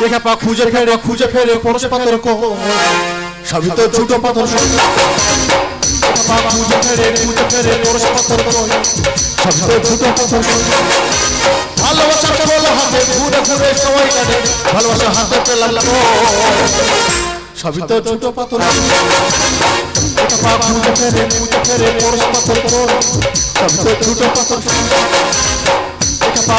দেখা পা খুঁজে ফেরে খুঁজে ফেরে পরশ পাথর কো। সবই তো ছোট পাথর খুঁজে ফেরে খুঁজে ফেরে পরশ পাথর কো। সবই তো ছোট পাথর সব। ভালোবাসার বল হাতে ঘুরে ঘুরে সময় কাটে ভালোবাসা হাতে পেলাম সবই তো ছোট পাথর পা খুঁজে ফেরে খুঁজে ফেরে পরশ পাথর কো। সবই তো ছোট পাথর কো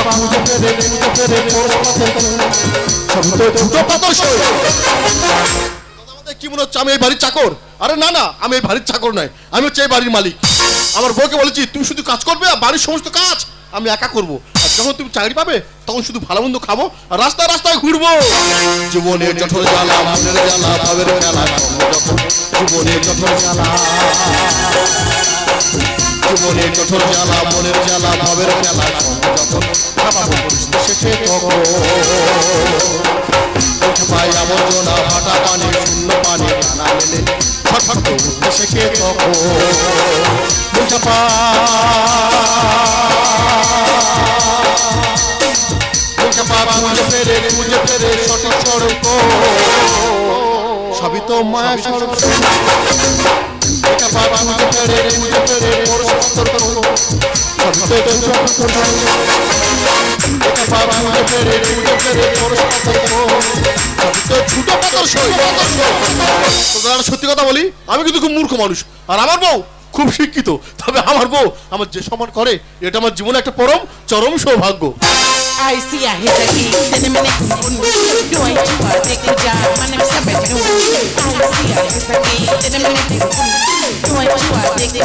মনে হচ্ছে আমি এই বাড়ির চাকর? আরে না না, আমি এই বাড়ির চাকর নয়, আমি হচ্ছে এই বাড়ির মালিক। আমার বউকে বলেছি তুমি শুধু কাজ করবে আর বাড়ির সমস্ত কাজ আমি একা করব। আর যখন তুমি চাকরি পাবে, তখন শুধু ভালো মন্দ খাব, আর রাস্তায় রাস্তায় ঘুরবো। জীবনের জঠর জ্বালা, মনের জ্বালা, ভাবের জ্বালা জীবনের জঠর জ্বালা। জীবনের জঠর জ্বালা, মনের জ্বালা, ভাবের জ্বালা যখন পরিস্থিতি শেষে তখন। ভাই আবর্জনা, ভাটা পানি, শূন্য পানি, টানা মেলে ছটফট করতে শেখে তখন। মুখা পা। মুখা পা খুঁজে ফেরে খুঁজে ফেরে সঠিক সড়ক সবই তো মায়া সড়ক মুখা পা খুঁজে ফেরে খুঁজে ফেরে সত্যি কথা বলি, আমি কিন্তু খুব মূর্খ মানুষ। আর আমার বউ খুব শিক্ষিত। তবে আমার বউ আমার যে সম্মান করে, এটা আমার জীবনে একটা পরম চরম সৌভাগ্য। A take a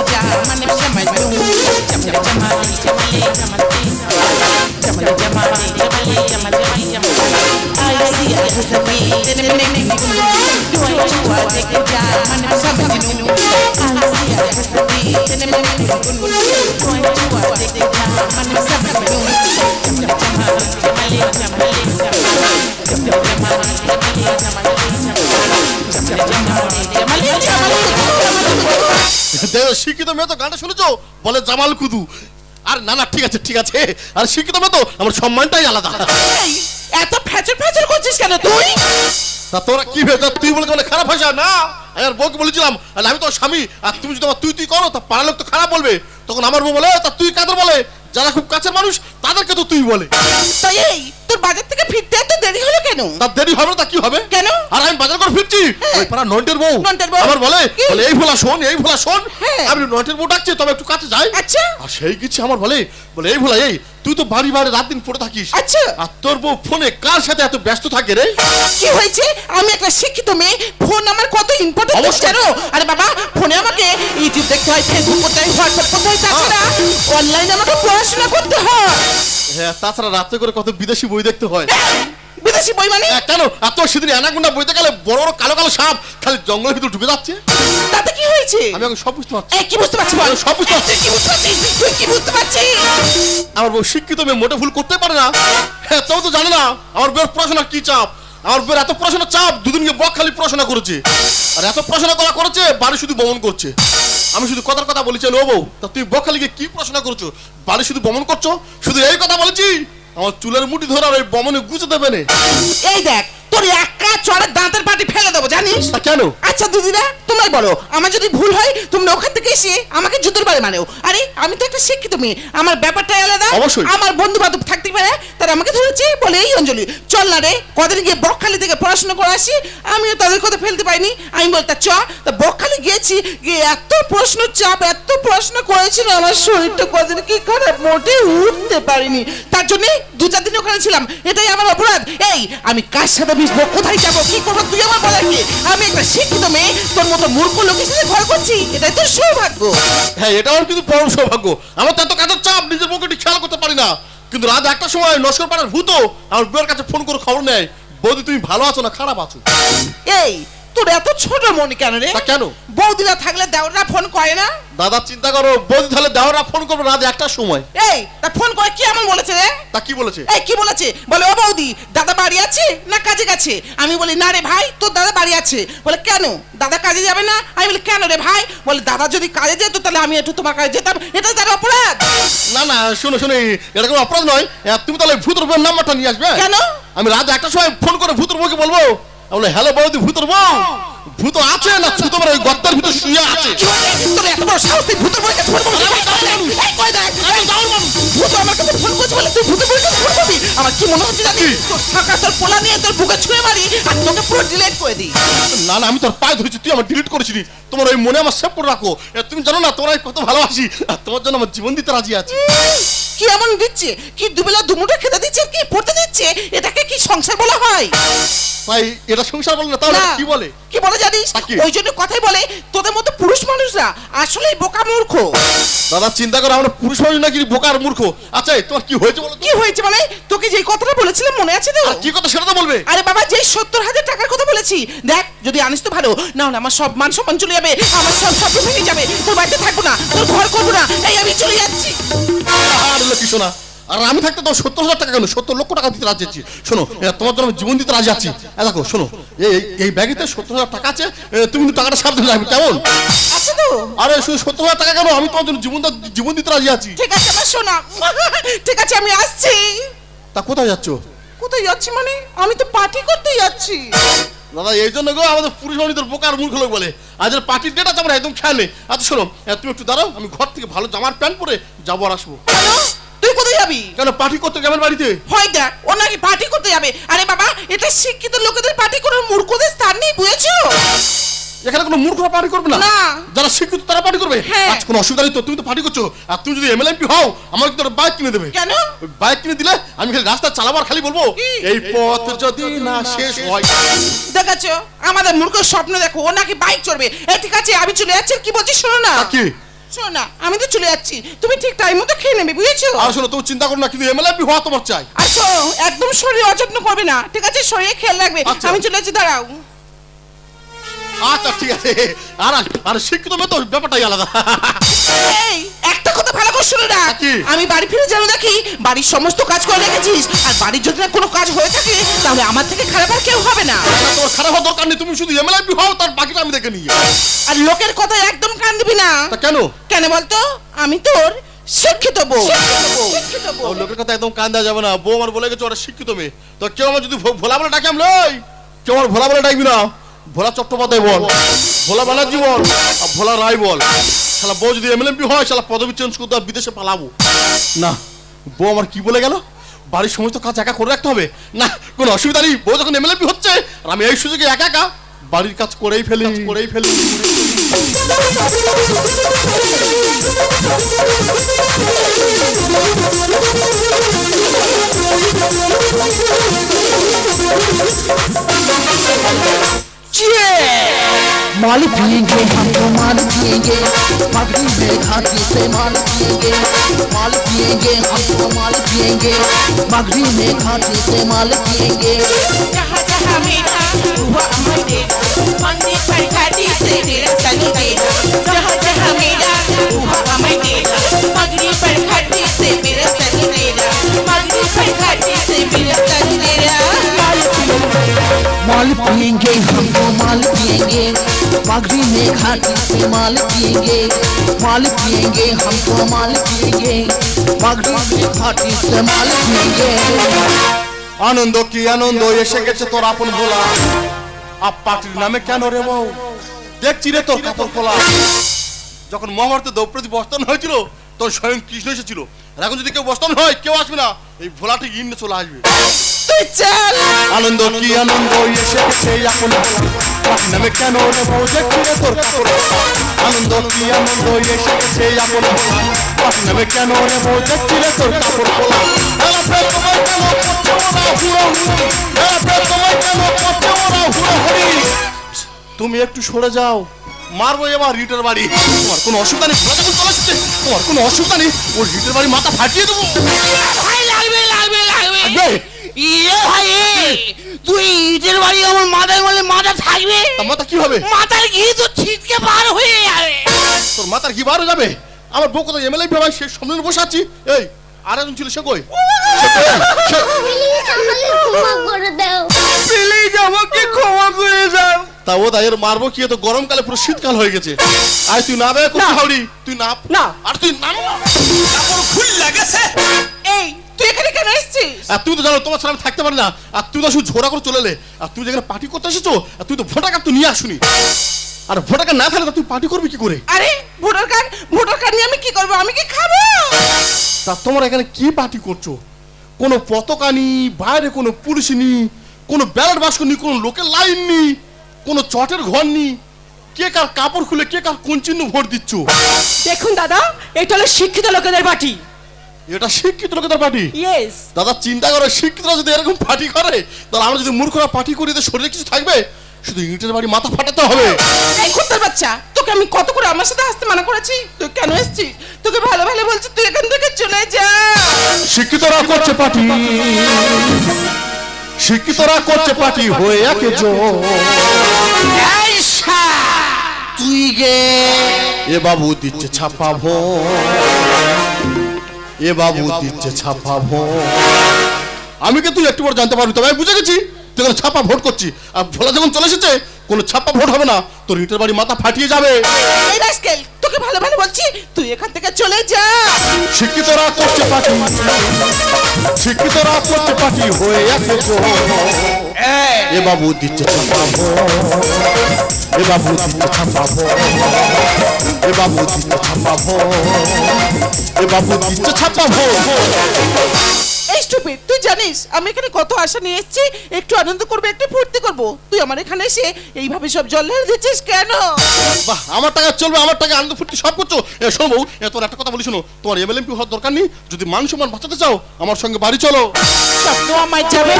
শিক্ষিত মেয়ে তো গানটা শুনেছো বলে জামাল কুদু না না ঠিক আছে ঠিক আছে। আর শিক্ষিত মতো তো আমার সম্মানটাই আলাদা। এই, এত ফ্যাচর ফ্যাচর করছিস কেন তুই? তা তোরা কি ভেবে তুই বলে বলে খারাপ ভাষা না আমি আর বউকে বলেছিলাম আর আমি তো স্বামী আর তুমি যদি আমার তুই তুই করো তা পাড়ার লোক তো খারাপ বলবে। তখন আমার বউ বলে তা তুই কাদের বলে? যারা খুব কাছের মানুষ তাদেরকে তো তুই বলে। তাই এই তোর বাজার থেকে ফিরতে এত দেরি হলো কেন তার দেরি হবে না তা কি হবে কেন? আর আমি বাজার করে ফিরছি হ্যাঁ। ওই পাড়া নন্টের বউ নন্টের বউ? আমার বলে কি? বলে এই ভোলা শোন এই ভোলা শোন হ্যাঁ। আমি নন্টের বউ ডাকছি তবে একটু কাছে যাই আচ্ছা আর সেই কিছু আমার বলে বলে এই ভোলা এই তুই তো বাড়ি বাড়ি রাত দিন পড়ে থাকিস আচ্ছা। আর তোর বউ ফোনে কার সাথে এত ব্যস্ত থাকে রে কি হয়েছে আমি একটা শিক্ষিত মেয়ে ফোন আমার কত ইম্পর্টেন্ট অবশ্যই। জানো আরে বাবা ফোনে আমাকে ইউটিউব দেখতে হয় ফেসবুক করতে হয় হোয়াটসঅ্যাপ করতে হয় তাছাড়া অনলাইনে আমাকে পড়াশোনা করতে হয় হ্যাঁ তাছাড়া রাত্রে করে কত বিদেশি বই দেখতে হয়? বিদেশি বই মানে? হ্যাঁ, কেন? আর তোর সেদিন অ্যানাকোন্ডা বইতে গেলে বড় বড় কালো কালো সাপ খালি জঙ্গলের ভিতর ঢুকে যাচ্ছে। তাতে কি হয়েছে? আমি এখন সব বুঝতে পারছি। কি বুঝতে পারছিস বল? সব বুঝতে পারছি। কি বুঝতে পারছিস? তুই কি বুঝতে পারছিস? আমার বউ শিক্ষিত মেয়ে মোটে ভুল করতে পারে না। হ্যাঁ তাও তো জানে না আমার বউয়ের পড়াশোনা কি চাপ? আমার উপর এত প্রশ্ন চাপ, দুদিন গিয়ে বক খালি পড়াশোনা করেছে। আর এত পড়াশোনা করা করেছে, বাড়ি শুধু বমন করছে। আমি শুধু কথার কথা বলেছি ও বউ, তা তুই বকখালি খালি কি পড়াশোনা করছ? বাড়ি শুধু বমন করছ? শুধু এই কথা বলেছি? আমার চুলের মুঠি ধরে আর ওই বমনে গুছে দেবে এই দেখ তোর একা চড়ের দাঁতের পাটি ফেলে দেবো জানিস? কেন? আচ্ছা দিদিরা তোমরাই বলো আমার যদি ভুল হয় তোমরা ওখান থেকে এসে আমাকে জুতোর বারে মানেও। আরে আমি তো একটা শিক্ষিত মেয়ে আমার ব্যাপারটাই আলাদা। অবশ্যই। আমার বন্ধু বান্ধব থাকতে পারে তারা আমাকে ধরেছে বলে এই অঞ্জলি। চল না রে কদিন গিয়ে বকখালি থেকে পড়াশোনা করে আসি আমিও তাদের কথা ফেলতে পারিনি। আমি বলতে চ তা বকখালি গিয়েছি গিয়ে এত প্রশ্ন চাপ এত প্রশ্ন করেছিল আমার শরীরটা কদিন কি খারাপ মোটে উঠতে পারিনি। তার জন্য দু চার দিন ওখানে ছিলাম। এটাই আমার অপরাধ। এই আমি কার সাথে মিশবো? কোথায় যাব? কি করব? তুই আমার বলার কি? আমি একটা শিক্ষিত মেয়ে তোর মতো মূর্খ লোকের সাথে ঘর করছি। এটাই তোর সৌভাগ্য। হ্যাঁ এটা আমার কিন্তু পরম সৌভাগ্য। আমার তো এত কাজের চাপ নিজের পকেটে খেয়াল করতে পারি না। কিন্তু রাত একটা সময় নস্কর পাড়ার ভূত আমার বউয়ের কাছে ফোন করে খবর নেয় বৌদি তুমি ভালো আছো না খারাপ আছো? এই তোর এত ছোট মন কেন রে? তা কেন? বৌদিরা থাকলে দেওরা ফোন করে না? দাদা চিন্তা করো বৌদি তাহলে দেওয়ারা ফোন করবে রাত একটার সময়। এই তা ফোন করে কি এমন বলেছে রে? তা কি বলেছে? এই কি বলেছে? বলে ও বৌদি দাদা বাড়ি আছে না কাজে গেছে? আমি বলি না রে ভাই তোর দাদা বাড়ি আছে। বলে কেন? দাদা কাজে যাবে না? আমি বলি কেন রে ভাই? বলে দাদা যদি কাজে যেত তাহলে আমি একটু তোমার কাছে যেতাম। এটা তার অপরাধ। না না শোনো শোনো এটা কোনো অপরাধ নয়। তুমি তাহলে ভূতের বউয়ের নাম্বারটা নিয়ে আসবে কেন? আমি রাত একটা সময় ফোন করে ভূতর বউকে বলব বলে হ্যালো বৌদি ভূতর বউ। ভূত আছে না ছুতো মারে ওই গর্তের ভিতর শুয়ে আছে। তোর এত বড় সাহস তুই ভূতের বউকে ফোন করবি? এই, কই দেখ, ভূত আমার কাছে ফোন করছে বলে তুই ভূতের বউকে ফোন করবি? আমার কি মনে হচ্ছে জানিস? তোর তোর পোলা নিয়ে তোর বুকে ছুঁয়ে মারি আর তোকে পুরো ডিলেট করে দিই। না না আমি তোর পায়ে ধরেছি তুই আমার ডিলিট করেছিলি। তোমার ওই মনে আমার সেভ করে রাখো তুমি জানো না তোমার আমি কত ভালোবাসি আর তোমার জন্য আমার জীবন দিতে রাজি আছি। কি এমন দিচ্ছে? কি দুবেলা দুমুঠো খেতে দিচ্ছে কি পড়তে দিচ্ছে? এটাকে কি সংসার বলা হয়? তাই এটা সংসার বলে না তাহলে কি বলে? কি বলে জানিস? ওই জন্য কথাই বলে তোদের মতো পুরুষ মানুষরা আসলেই বোকা মূর্খ। দাদা চিন্তা করো আমরা পুরুষ মানুষ নাকি বোকার মূর্খ? আচ্ছা তোমার কি হয়েছে বলো কি হয়েছে মানে? তোকে যে কথাটা বলেছিলাম মনে আছে তো? আর কি কথা সেটা তো বলবে। আরে বাবা যে সত্তর হাজার টাকার কথা বলেছি দেখ যদি আনিস তো ভালো না হলে আমার সব মান সম্মান চলে যাবে আমার সব স্বপ্ন ভেঙে যাবে তোর বাড়িতে থাকব না তোর ঘর করব না এই আমি চলে যাচ্ছি। আর লক্ষ্মী শোনা আর আমি থাকতে তোমার সত্তর হাজার টাকা কেন? সত্তর লক্ষ টাকা দিতে রাজি আছি। শোনো তোমার জন্য জীবন দিতে রাজি আছি। দেখো শোনো এই এই- ব্যাগেতে সত্তর হাজার টাকা আছে তুমি কিন্তু টাকাটা সাবধানে রাখবে কেমন? তো। আরে শুধু সত্তর হাজার টাকা কেন? আমি তোমার জন্য জীবন জীবন দিতে রাজি আছি। ঠিক আছে আমার শোনা। ঠিক আছে আমি আসছি। তা কোথায় যাচ্ছ? কোথায় যাচ্ছি মানে? আমি তো পার্টি করতে যাচ্ছি। দাদা এই জন্য গো আমাদের পুরুষ মানুষদের বোকার মূর্খ লোক বলে। আজ পার্টির ডেট আছে আমরা একদম খেয়াল নেই। আচ্ছা শোনো তুমি একটু দাঁড়াও আমি ঘর থেকে ভালো জামার প্যান্ট পরে যাব আর আসব। তুই কোথায় যাবি? কেন পার্টি করতে কেমন বাড়িতে? হয় দেখ ও নাকি পার্টি করতে যাবে। আরে বাবা এটা শিক্ষিত লোকেদের পার্টি করার মূর্খদের স্থান নেই বুঝেছ? এখানে কোনো মূর্খরা পার্টি করবে না। যারা শিক্ষিত তারা পার্টি করবে? হ্যাঁ। আচ্ছা কোনো অসুবিধা নেই তো তুমি তো পার্টি করছ। আর তুমি যদি এমএলএমপি হও আমাকে তো বাইক কিনে দেবে। কেন? ওই বাইক কিনে দিলে আমি খালি রাস্তা চালাবার খালি বলব। এই পথ যদি না শেষ হয়। দেখাচ্ছ আমাদের মূর্খ স্বপ্ন দেখো ও নাকি বাইক চড়বে। এই ঠিক আছে আমি চলে যাচ্ছি কি বলছিস শোনো না? কি? শোনো আমি তো চলে যাচ্ছি। তুমি ঠিক টাইম মতো খেয়ে নেবে বুঝেছ? আর শোনো তুমি চিন্তা করো না কিন্তু এমএলএফ হওয়া তোমার চাই। আর শোনো একদম শরীর অযত্ন করবে না ঠিক আছে? শরীরে খেয়াল রাখবে। আচ্ছা। আমি চলে যাচ্ছি দাঁড়াও। আচ্ছা ঠিক আছে। আর আর শিক্ষিত মেয়ে তো ব্যাপারটাই আলাদা। এই একটা কথা ভালো করে শুনে রাখ। কি? আমি বাড়ি ফিরে যেন দেখি বাড়ির সমস্ত কাজ করে রেখেছিস। আর বাড়ির যদি না কোনো কাজ হয়ে থাকে তাহলে আমার থেকে খারাপ আর কেউ হবে না। না, তোমার খারাপ হওয়ার দরকার নেই। তুমি শুধু এমএলএমপি হও তার বাকিটা আমি দেখে নিই। আর লোকের কথা একদম কান দিবি না। তা কেন? কেন বলতো? আমি তোর শিক্ষিত বউ। শিক্ষিত ও বউ লোকের কথা একদম কান দেওয়া যাবে না। বউ আমার বলে গেছে ওরা শিক্ষিত মেয়ে। তো কেউ আমার যদি ভো- ভোলা বলে ডাকে আমি লই কেউ আমার ভোলা বলে ডাকবি না। ভোলা চট্টোপাধ্যায় বল ভোলা ব্যানার্জি বল আর ভোলা রায় বল। শালা বউ যদি এমএলএমপি হয় শালা পদবি চেঞ্জ করতে হবে, বিদেশে পালাবো। না বউ আমার কি বলে গেল? বাড়ির সমস্ত কাজ একা করে রাখতে হবে? না কোনো অসুবিধা নেই বউ যখন এমএলএমপি হচ্ছে আর আমি এই সুযোগে একা একা বাড়ির কাজ করেই ফেলি। করেই ফেলি। माल पिएँगे हम तो माल पिएँगे पगड़ी में घाटी से माल पिएँगे माल पिएँगे हम तो माल पिएँगे पगड़ी में घाटी से माल पिएँगे जहाँ जहाँ मेरा हुआ माल पिएंगे माल पिएंगे हम तो माल पिएंगे पगड़ी में घाटी से माल पिएंगे আনন্দ কি আনন্দ এসে গেছে তোর আপন ভোলা আপ পাটির নামে কেন রে বউ দেখছি রে তোর কাপড় খোলা যখন মহাভারতে দ্রৌপদী বস্তান হয়েছিল তোর স্বয়ং কৃষ্ণ এসেছিল আর এখন যদি কেউ বস্তান হয় কেউ আসবে না এই ভোলাটি ইন্ডে চলে আসবে আনন্দ কি আনন্দ? এসে গেছে পাটির নামে কেন রে তোর কাপড় আনন্দ কি আনন্দ? এসে গেছে নামে কেন রে তোর কাপড় খোলা। এলা ফের তোমায় কেন করছে ওরা হুড়ো হুড়ি? এলা ফের তোমায় কেন করছে ওরা হুড়ো হুড়ি? তুমি একটু সরে যাও। মারবো এবার রিটের বাড়ি। তোমার কোনো অসুবিধা নেই। তোমার কোনো অসুবিধা নেই। ওর রিটের বাড়ি মাথা ফাটিয়ে দেবো। ইয়ে ভাই তুই ইটের বাড়ি আমার মাথায় বলে মাথা থাকবে? মাথা কি হবে? মাথার ঘি তো ছিটকে পার হয়ে যাবে। তোর মাথার কি বার হয়ে যাবে? আমার বউ কোথায়? এমএলএ ভাই সে সামনে বসে আছি। এই আর একজন ছিল সে কই? প্লিজ আমাকে ক্ষমা করে দাও। তা ও তাই মারবো কি? এ তো গরমকালে পুরো শীতকাল হয়ে গেছে। আয় তুই নাবে হাওড়ি। তুই নাপ না। আর তুই নাম না। এই তুই এখানে কেন এসেছিস? আর তুমি তো জানো তোমার ছাড়া আমি থাকতে পারি না। আর তুমি তো শুধু ঝোড়া করে চলে এলে। আর তুমি যেখানে পার্টি করতে এসেছ আর তুমি তো ভোটার কার্ড তো নিয়ে আসুনি। আর ভোটার কার্ড না থাকলে তো তুমি পার্টি করবে কি করে? আরে ভোটার কার্ড ভোটার কার্ড নিয়ে আমি কি করব? আমি কি খাব? তা তোমরা এখানে কি পার্টি করছ? কোনো পতাকা নি বাইরে কোনো পুলিশ নি কোনো ব্যালট বাক্স নি কোনো লোকের লাইন নি কোনো চটের ঘর নি। কে কার কাপড় খুলে কে কার কোন চিহ্ন ভোট দিচ্ছ? দেখুন দাদা এটা হলো শিক্ষিত লোকেদের পার্টি এটা শিক্ষিত লোকেদের পার্টি? ইয়েস দাদা চিন্তা করো শিক্ষিতরা যদি এরকম পার্টি করে তাহলে আমরা যদি মূর্খরা পার্টি করি তো শরীরে কিছু থাকবে? শুধু ইটের বাড়ি মাথা ফাটাতে হবে। এই কুত্তার বাচ্চা তোকে আমি কত করে আমার সাথে আসতে মানা করেছি? তুই কেন এসেছিস? তোকে ভালো ভালো বলছি তুই এখান থেকে চলে যা। শিক্ষিতরা করছে পার্টি। শিক্ষিতরা করছে পার্টি হয়ে একে তুই গে। এ বাবু দিচ্ছে ছাপা ভো এ বাবু দিচ্ছে ছাপা আমি কিন্তু একটু পর জানতে পারবি তবে আমি বুঝে গেছি তুই ছাপা ভোট করছি। আর ভোলা যখন চলে এসেছে কোনো ছাপা ভোট হবে না। তোর ইটের বাড়ি মাথা ফাটিয়ে যাবে। এই রাস্কেল তোকে ভালো ভালো বলছি তুই এখান থেকে চলে যা। শিক্ষিতরা করছে পার্টি। শিক্ষিতরা করছে পার্টি হয়ে একে এ বাবু দিচ্ছে ছাপা ভো ভো এ বাবু দিচ্ছে ছাপা ভো এই স্টুপিড তুই জানিস আমি এখানে কত আশা নিয়ে এসেছি একটু আনন্দ করব একটু ফুর্তি করব। তুই আমার এখানে এসে এইভাবে সব জল ঢেলে দিচ্ছিস কেন? বাহ আমার টাকা চলবে আমার টাকা আনন্দ ফুর্তি সব করছ। এ শোনো বউ এ একটা কথা বলি শোনো। তোমার এমএলএমপি হওয়ার দরকার নেই যদি মান সম্মান বাঁচাতে চাও আমার সঙ্গে বাড়ি চলো। স্বপ্ন আমার যাবে।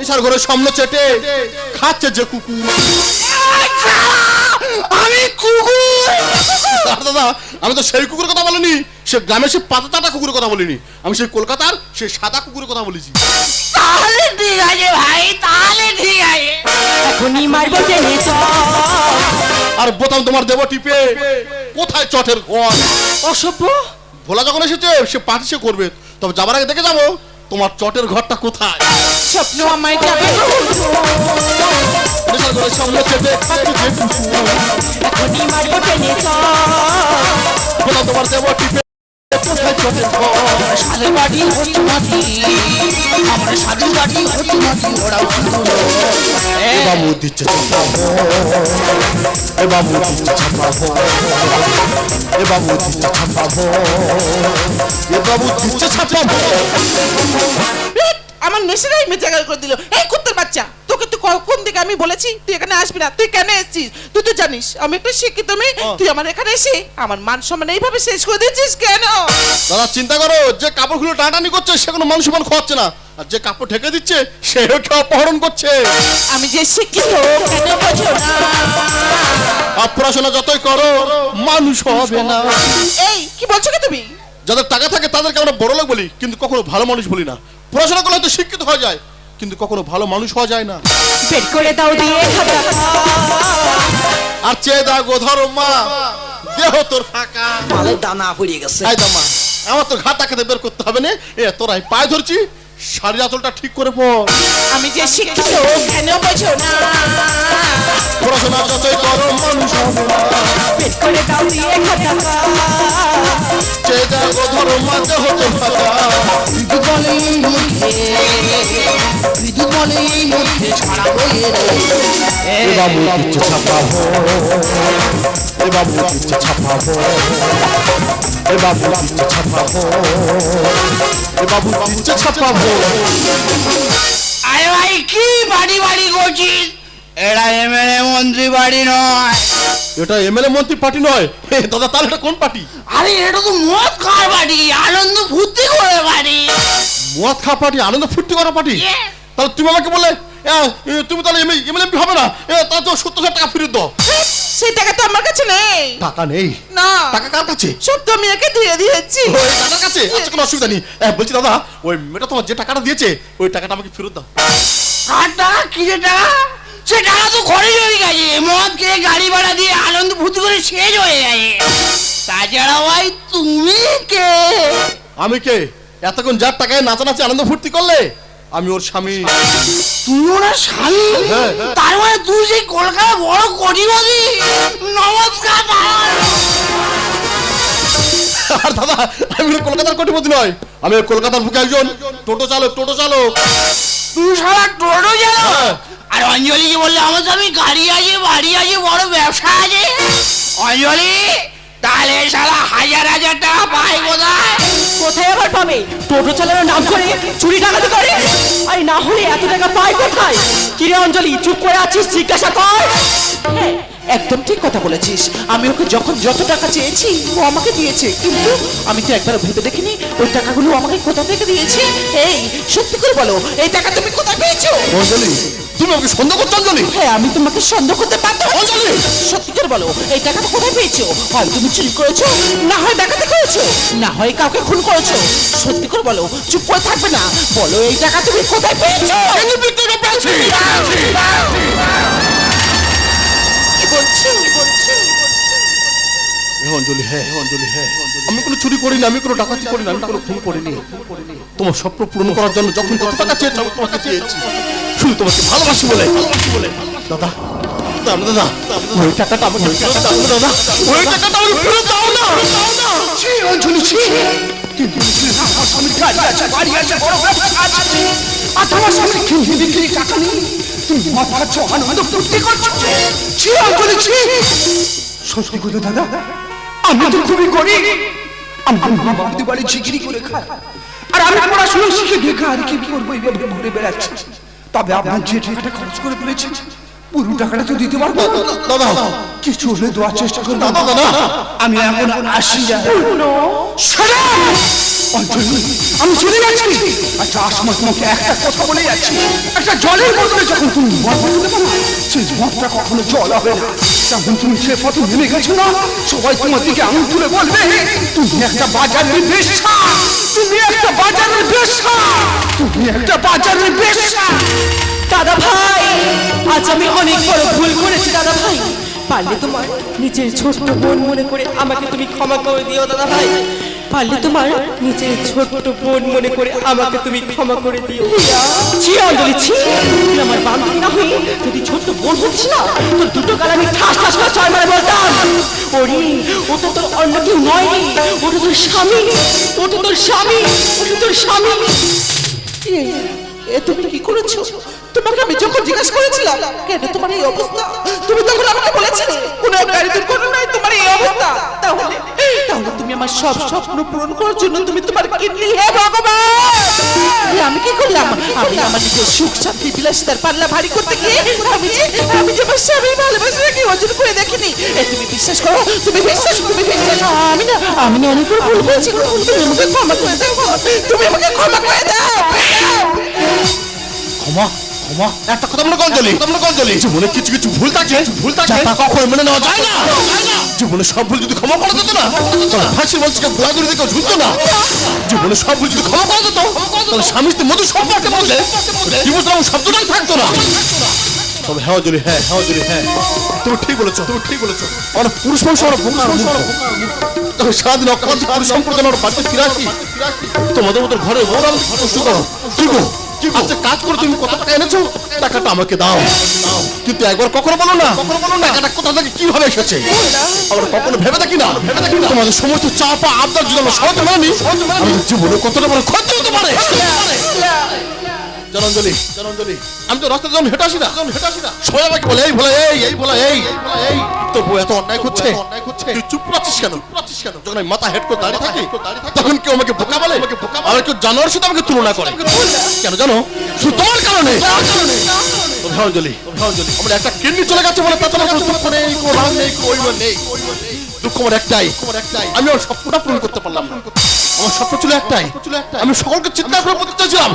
এছাড়া ঘরে সামনে চেটে খাচ্ছে যে কুকুর। আমি কুকুর! দাদা আমি তো সেই কুকুরের কথা বলিনি। সে গ্রামের সে পাতা চাটা কুকুরের কথা বলিনি। আমি সেই কলকাতার সে সাদা কুকুরের কথা বলেছি। তাহলে ঠিক আছে ভাই তাহলে ঠিক আছে। এখনই মারবো আর বোতাম তোমার দেব টিপে। কোথায় চটের ঘর? অসভ্য। ভোলা যখন এসেছে সে পার্টি সে করবে। তবে যাবার আগে দেখে যাব। তোমার চটের ঘরটা কোথায়? স্বপ্ন আমায় যাবে নেশার ঘরে সামনে চেপে খাচ্ছে যে কুকুর এখনই মারবো টেনে চল তোমার দেব টিপে। আমার সাদের বাড়ি মেজাগাল করে দিল। এই কুত্তার বাচ্চা। তোকে তো ক- কোন দিকে আমি বলেছি? তুই এখানে আসবি না। তুই কেন এসেছিস? তুই তো জানিস আমি একটা শিক্ষিত মেয়ে। তুই আমার এখানে এসে আমার মান সম্মান এইভাবে শেষ করে দিচ্ছিস কেন? দাদা চিন্তা করো যে কাপড়গুলো টানাটানি করছে সে কোনো মানুষ সমান খোয়াচ্ছে না। আর যে কাপড় ঢেকে দিচ্ছে সেও কেউ অপহরণ করছে? আমি যে শিক্ষিত কেন বোঝো না? আর পড়াশোনা যতই করো মানুষ হবে না। এই কি বলছো কি তুমি? যাদের টাকা থাকে তাদেরকে আমরা বড় লোক বলি কিন্তু কখনো ভালো মানুষ বলি না। পড়াশোনা করলে হয়তো শিক্ষিত হয়ে যায়। কিন্তু কখনো ভালো মানুষ হওয়া যায় না। বের করে দাও দিয়ে আর চেয়ে দা গোধর মা দেহ তোর ফাঁকা। মালের দানা পড়ে গেছে। আমার তো ঘাটা খেতে বের করতে হবে না। এ তোরাই পায়ে ধরছি। শাড়ি আঁচলটা ঠিক করে পর। আমি যে শিক্ষিত কেন বোঝো না? পড়াশোনা যতই করো মানুষ করে দাও দিয়ে খাতা চেয়ে দা গোধর মা দেহ তোর ফাঁকা বিদ্যুৎ বলে এই মুখে বিদ্যুৎ বলে এই মুখে ছাড়াবো এ এ বাবু দিচ্ছে ছাপা এ বাবু দিচ্ছে ছাপা ভো এ বাবু এ বাবু আরে ভাই কি বাড়ি বাড়ি করছিস? এরা এমএলএ মন্ত্রী বাড়ি নয়। এটা এমএলএ মন্ত্রী পার্টি নয়। দাদা তাহলে এটা কোন পার্টি? আরে এটা তো মদ খাওয়ার বাড়ি আনন্দ ফুর্তি করে বাড়ি মদ খা পার্টি আনন্দ ফুর্তি করা পার্টি? তাহলে তুমি আমাকে বলে তুমি তাহলে এমএলএমপি হবে না। এ তাহলে তো সত্তর হাজার টাকা ফেরত দাও। সেই টাকা তো আমার কাছে নেই। টাকা নেই? না। টাকা কার কাছে? সব তো আমি একে দিয়ে দিয়েছি। ওই টাকার কাছে? আচ্ছা কোনো অসুবিধা নেই। বলছি দাদা ওই মেয়েটা তোমার যে টাকাটা দিয়েছে ওই টাকাটা আমাকে ফেরত দাও। কার টাকা? কিসের টাকা? সে টাকা তো খরচ হয়ে গেছে। মদ খেয়ে গাড়ি ভাড়া দিয়ে আনন্দ ফুর্তি করে শেষ হয়ে গেছে। তাছাড়া ভাই তুমি কে? আমি কে? এতক্ষণ যার টাকায় নাচানাচি আনন্দ ফুর্তি করলে? আমি ওর স্বামী। তুই ওনার স্বামী? হ্যাঁ, হ্যাঁ। তার মানে তুই সেই কলকাতা বড় কোটিপতি? নমস্কার আর দাদা আমি কলকাতার কোটিপতি নয়। আমি হলো কলকাতার বুকে একজন টোটো চালক টোটো চালক। তুই সারা টোটো গেল হ্যাঁ। আর অঞ্জলিকে বললে আমার স্বামী গাড়ি আছে বাড়ি আছে বড় ব্যবসা আছে। অঞ্জলি তাহলে সারা হাজার হাজার টাকা পাই কোথায়? কোথায় আবার পাবে? টোটো চালানোর নাম করে চুরি ডাকাতি করে? আরে না হলে এত টাকা পায় কোথায়? কিরে অঞ্জলি চুপ করে আছিস? জিজ্ঞাসা কর। হ্যাঁ একদম ঠিক কথা বলেছিস। আমি ওকে যখন যত টাকা চেয়েছি ও আমাকে দিয়েছে। কিন্তু আমি তো একবার ভেবে দেখিনি ওই টাকাগুলো আমাকে কোথা থেকে দিয়েছে। এই সত্যি করে বলো এই টাকা তুমি কোথায় পেয়েছ? অঞ্জলি তুমি আমাকে সন্দেহ করছ অঞ্জলি? হ্যাঁ আমি তোমাকে সন্দেহ করতে বাধ্য অঞ্জলি! সত্যি করে বলো এই টাকাটা কোথায় পেয়েছ? হয় তুমি চুরি করেছ না হয় ডাকাতি করেছ? না হয় কাউকে খুন করেছ? সত্যি করে বলো চুপ করে থাকবে না। বলো এই টাকা তুমি কোথায় পেয়েছ? কি বলছো কি বলছো? অঞ্জলি হ্যাঁ অঞ্জলি হ্যাঁ আমি কোনো চুরি করিনি, আমি কোনো ডাকাতি করিনি, আমি কোনো খুন করিনি। তোমার স্বপ্ন পূরণ করার জন্য যখন যত টাকা চেয়েছো, আমি তোমাকে চেয়েছি। শুধু তোমাকে ভালোবাসি বলে। দাদা দাদা ওই টাকাটা আমাকে ফেরত দাও, দাদা ওই টাকাটা আমাকে ফেরত দাও না। ছি, অঞ্জলি, ছি। কিনে বিক্রি টাকা আনন্দ ছি, অঞ্জলি, ছি। সত্যি দাদা। আমি তো খুবই গরিব। আমার ভাবতে পারি বাড়ি ঝিগিরি করে খায় আর আমি পড়াশোনা শিখে বেকার কি করব এইভাবে ঘুরে বেড়াচ্ছি। তবে আপনার যে টাকাটা খরচ করে ফেলেছি পুরো টাকাটা তো দিতে পারব। দাদা কিছু হলে দেওয়ার চেষ্টা করব আমি এখন আসি অঞ্জলি আমি চলে যাচ্ছি। আচ্ছা আসময় তোমাকে একটা কথা বলে যাচ্ছি। একটা জলের বদলে যখন তুমি মদ সেই মদটা কখনো জল হবে না। তখন তুমি সে পথে নেমে গেছো না, সবাই তোমার দিকে আঙুল তুলে বলবে, তুমি একটা বাজারের বেশ্যা! তুমি একটা বাজারের বেশ্যা! তুমি একটা বাজারের বেশ্যা! দাদা ভাই, আজ আমি অনেক বড় ভুল করেছি, দাদা ভাই। পারলে তোমার নিজের ছোট্ট বোন মনে করে আমাকে তুমি ক্ষমা করে দিও, দাদা ভাই। পারলে তোমার নিজের ছোট্ট বোন মনে করে আমাকে তুমি ক্ষমা করে দিও। ছি অঞ্জলি ছি। তুই আমার বান্ধবী না হয়ে যদি ছোট্ট বোন হচ্ছি না তোর দুটো গাল আমি ঠাস ঠাস করে ছয় মারে বলতাম। ওরে ও তো তোর অন্য কেউ নয় রে। ওটা তোর স্বামী ওটা তোর স্বামী। ওটা তোর স্বামী এ- তুমি কি করেছ? তোমাকে আমি যখন জিজ্ঞাসা করেছিলাম, কেন তোমার এই অবস্থা? তুমি তখন আমাকে বলেছিলে, কোনো গাড়ি দুর্ঘটনায় তোমার এই অবস্থা। তাহলে তাহলে তুমি আমার সব স্বপ্ন পূরণ করার জন্য তুমি তোমার কিডনি, হে ভগবান! আমি কি করলাম? আমি আমার নিজের সুখ, শান্তি, বিলাসিতার পাল্লা ভারী করতে গিয়ে আমি যে আমি যে আমার স্বামীর ভালোবাসাকে অর্জন করে দেখিনি, এ তুমি বিশ্বাস করো? তুমি বিশ্বাস তুমি বিশ্বাস আমি না আমি না অনেক ভুল করেছি। তুমি আমাকে ক্ষমা করে দাও। তুমি আমাকে ক্ষমা করে দাও। ক্ষমা ক্ষমা। একটা কথা মনে অঞ্জলি কথা মনে অঞ্জলি জীবনে কিছু কিছু ভুল থাকে ভুল থাকে। তা কখনো মেনে নেওয়া যায় না। জীবনে সব ভুল যদি ক্ষমা করা যেত না তাহলে ফাঁসির মঞ্চকে গোলা দিকে ঝুলতো না। জীবনে সব ভুল যদি ক্ষমা করা যেত তাহলে স্বামী স্ত্রী মধুর সম্পর্কে বললে ডিভোর্স শব্দটাই থাকতো না। তবে হ্যাঁ অঞ্জলি হ্যাঁ হ্যাঁ অঞ্জলি হ্যাঁ তুমি ঠিক বলেছ তুমি ঠিক বলেছ। আমরা পুরুষ মানুষ আমরা বোকা তবে সারাদিন অকান্ত পুরুষ আমরা বাড়িতে ফিরে আসি তোমাদের মতো ঘরে আমাদের কষ্ট করো। কি আচ্ছা কাজ করে তুমি কত টাকা এনেছো? টাকাটা আমাকে দাও। কিন্তু একবার কখনো বলো না। কখনো বলো না। টাকাটা কোথা থেকে কীভাবে এসেছে? আবার কখনো ভেবে দেখি না? ভেবে দেখি না? তোমাদের সমস্ত চাপা আবদার যদি আমরা সহজ মানি আমাদের জীবনে কতটা বড় ক্ষতি হতে পারে। জনঞ্জলি জনঞ্জলি। আমি তো রাস্তায় যখন হেঁটে আসি না যখন হেঁটে আসি না। সবাই আমাকে বলে এই বলে এই এই বলে এই এই বলে এই। তবু এত অন্যায় করছে। অন্যায় করছে। তুই চুপ করছিস কেন? করছিস কেন? যখন আমি মাথা হেড করে দাঁড়িয়ে থাকি তখন কেউ আমাকে বোকা বলে। আমার কেউ জানোয়ার সাথে আমাকে তুলনা করে। কেন জানো? শুধু তোমার কারণে। অঞ্জলি অঞ্জলি আমার একটা কিডনি চলে গেছে বলে তাতে কোনো রাগ নেই কোনো নেই। দুঃখ আমার একটাই। আমি আমার স্বপ্নটা পূরণ করতে পারলাম না। আমার স্বপ্ন ছিল একটাই। আমি সকলকে চিন্তা করে বলতে চাইছিলাম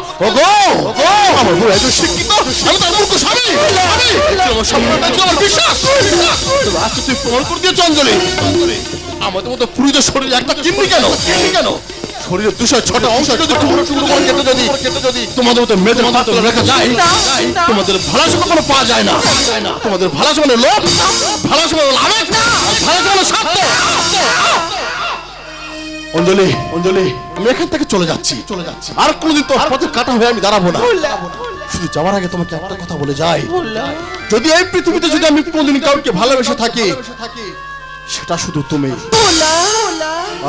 আমার শিক্ষিত। আমি তার মূর্খ স্বামী। আমার স্বপ্নটা আমার বিশ্বাস। আজকে তুই প্রমাণ করে দিয়েছ অঞ্জলি। আমাদের মতো পুরীদের শরীরে একটা কিনবি কেন কেন? শরীরের দুশো ছটা অংশ যদি টুকরো টুকরো করে যদি যদি তোমাদের মতো মেয়েদের রেখা যায় তোমাদের ভালোবাসা কখনো পাওয়া যায় না। তোমাদের লোভ মানে আবেগ আর ভালোবাসা মানে স্বার্থ। অঞ্জলি অঞ্জলি আমি এখান থেকে চলে যাচ্ছি। চলে যাচ্ছি। আর কোনোদিন তোর পথে কাটা হয়ে আমি দাঁড়াবো না। শুধু যাওয়ার আগে তোমাকে একটা কথা বলে যাই। যদি এই পৃথিবীতে যদি আমি কোনোদিন কাউকে ভালোবেসে থাকি সেটা শুধু তুমি।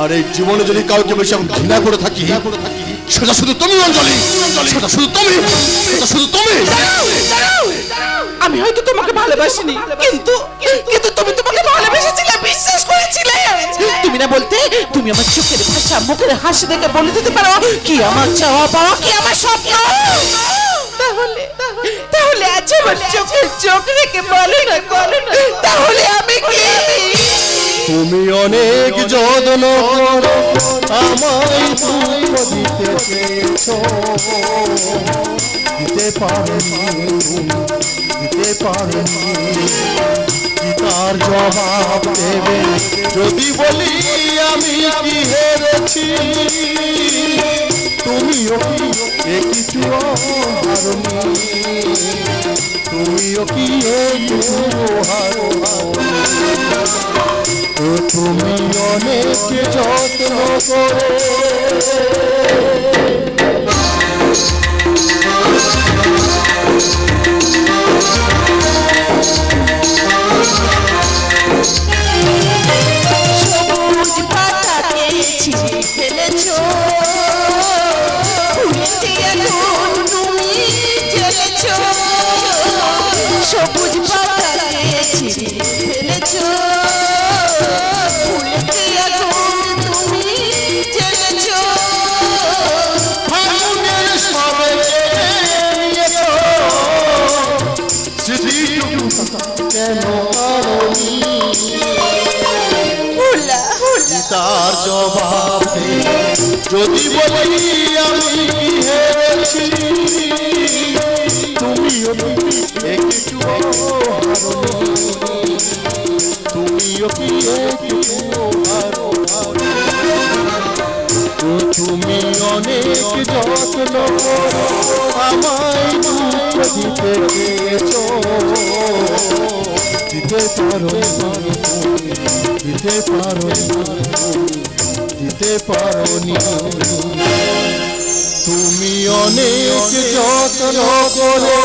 আর এই জীবনে যদি কাউকে বেশি আমি ঘৃণা করে থাকি সেটা শুধু তুমি অঞ্জলি। সেটা শুধু তুমি সেটা শুধু তুমি। আমি হয়তো তোমাকে ভালোবাসিনি কিন্তু কিন্তু তুমি তোমাকে ভালোবেসেছিলে বিশ্বাস করেছিলে। তুমি না বলতে তুমি আমার চোখের ভাষা মুখের হাসি দেখে বলে দিতে পারো কি আমার চাওয়া পাওয়া কি আমার স্বপ্ন? তাহলে তাহলে আজ আমার চোখের চোখ রেখে বলো না বলো না তাহলে আমি কি? তুমি অনেক যত্ন করো আমায় দুঃখ দিতে চেয়েছো। দিতে পারেনি দিতে পারেনি। তার জবাব দেবে? যদি বলি আমি কি হেরেছি? তুমিও কি এ কিছু তুমিও কি এ কিছু তুমি অনেক যত্ন করে যদি বলি আমি হেরেছি, তুমিও একটু তুমিও কি একটু তুমি অনেক যত্ন করো, আমায় দিতে পারো দিতে পারো দিতে পারি তুমি অনেক যত্ন করে।